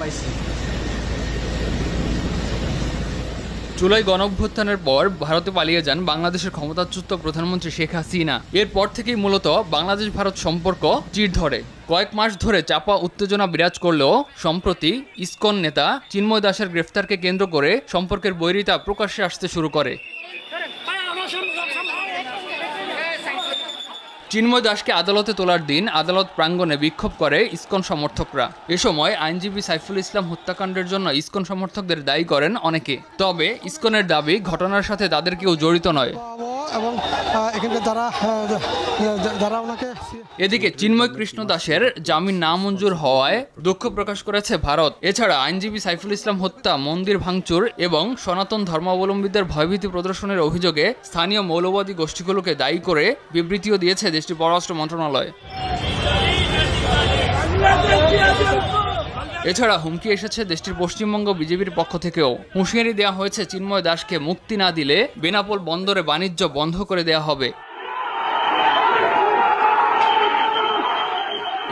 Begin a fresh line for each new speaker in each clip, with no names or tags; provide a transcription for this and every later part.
পাইছি।
জুলাই গণঅভ্যুত্থানের পর ভারতে পালিয়ে যান বাংলাদেশের ক্ষমতাচ্যুত প্রধানমন্ত্রী শেখ হাসিনা। এরপর থেকেই মূলত বাংলাদেশ ভারত সম্পর্ক চির ধরে। কয়েক মাস ধরে চাপা উত্তেজনা বিরাজ করলেও সম্প্রতি ইসকন নেতা চিন্ময় দাসের গ্রেফতারকে কেন্দ্র করে সম্পর্কের বৈরিতা প্রকাশ্যে আসতে শুরু করে। চিন্ময় দাসকে আদালতে তোলার দিন আদালত প্রাঙ্গণে বিক্ষোভ করে ইস্কন সমর্থকরা। এ সময় আইনজীবী সাইফুল ইসলাম হত্যাকাণ্ডের জন্য ইস্কন সমর্থকদের দায়ী করেন অনেকে। তবে ইস্কনের দাবি, ঘটনার সাথে তাদের কেউ জড়িত নয়।
এবং এখানকার যারা যারা ওনাকে
এদিকে চিন্ময় কৃষ্ণ দাসের জামিন না মঞ্জুর হওয়ায় দুঃখ প্রকাশ করেছে ভারত। এছাড়া আইনজীবী সাইফুল ইসলাম হত্যা, মন্দির ভাঙচুর এবং সনাতন ধর্মাবলম্বীদের ভয়ভীতি প্রদর্শনের অভিযোগে স্থানীয় মৌলবাদী গোষ্ঠীগুলোকে দায়ী করে বিবৃতিও দিয়েছে দেশটির পররাষ্ট্র মন্ত্রণালয়। এছাড়া হুমকি এসেছে দেশটির পশ্চিমবঙ্গ বিজেপির পক্ষ থেকেও। হুঁশিয়ারি দেওয়া হয়েছে, চিন্ময় দাসকে মুক্তি না দিলে বেনাপোল বন্দরে বাণিজ্য বন্ধ করে দেওয়া হবে।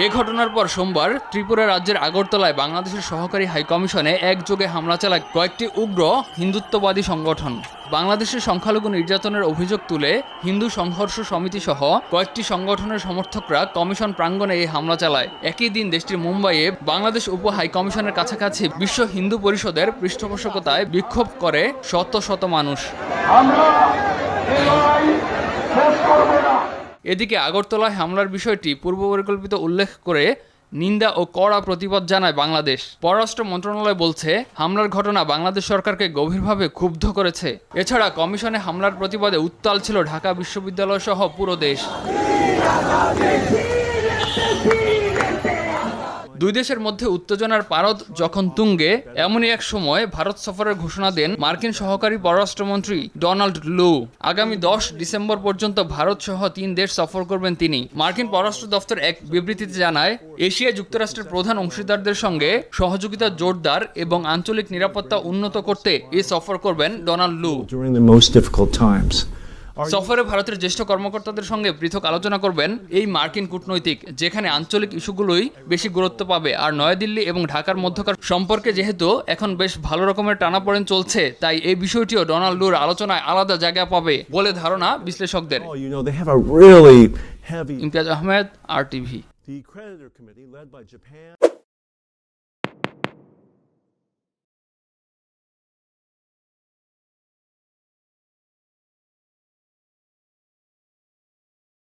এ ঘটনার পর সোমবার ত্রিপুরা রাজ্যের আগরতলায় বাংলাদেশের সহকারী হাইকমিশনে একযোগে হামলা চালায় কয়েকটি উগ্র হিন্দুত্ববাদী সংগঠন। বাংলাদেশের সংখ্যালঘু নির্যাতনের অভিযোগ তুলে হিন্দু সংঘর্ষ সমিতি সহ কয়েকটি সংগঠনের সমর্থকরা কমিশন প্রাঙ্গণে এই হামলা চালায়। একই দিন দেশটির মুম্বাইয়ে বাংলাদেশ উপ হাইকমিশনের কাছাকাছি বিশ্ব হিন্দু পরিষদের পৃষ্ঠপোষকতায় বিক্ষোভ করে শত শত মানুষ। এদিকে আগরতলায় হামলার বিষয়টি পূর্ব পরিকল্পিত উল্লেখ করে নিন্দা ও কড়া প্রতিবাদ জানায় বাংলাদেশ। পররাষ্ট্র মন্ত্রণালয় বলছে, হামলার ঘটনা বাংলাদেশ সরকারকে গভীরভাবে ক্ষুব্ধ করেছে। এছাড়া কমিশনে হামলার প্রতিবাদে উত্তাল ছিল ঢাকা বিশ্ববিদ্যালয় সহ পুরো দেশ। দুই দেশের মধ্যে উত্তেজনার পারদ যখন তুঙ্গে, এমনই এক সময় ভারত সফরের ঘোষণা দেন মার্কিন সহকারী পররাষ্ট্রমন্ত্রী ডোনাল্ড লু। আগামী দশ ডিসেম্বর পর্যন্ত ভারত সহ তিন দেশ সফর করবেন তিনি। মার্কিন পররাষ্ট্র দফতর এক বিবৃতিতে জানায় এশিয়া যুক্তরাষ্ট্রের প্রধান অংশীদারদের সঙ্গে সহযোগিতা জোরদার এবং আঞ্চলিক নিরাপত্তা উন্নত করতে এই সফর করবেন ডোনাল্ড লু। সফরে ভারতের জ্যেষ্ঠ কর্মকর্তাদের সঙ্গে পৃথক আলোচনা করবেন এই মার্কিন কূটনৈতিক যেখানে আঞ্চলিক ইস্যুগুলোই বেশি গুরুত্ব পাবে আর নয়াদিল্লি এবং ঢাকার মধ্যকার সম্পর্কে যেহেতু এখন বেশ ভালো রকমের টানাপোড়েন চলছে তাই এই বিষয়টিও ডোনাল্ড লুর আলোচনায় আলাদা জায়গা পাবে বলে ধারণা বিশ্লেষকদের
Oh.
ইমতিয়াজ আহমেদ আর টিভি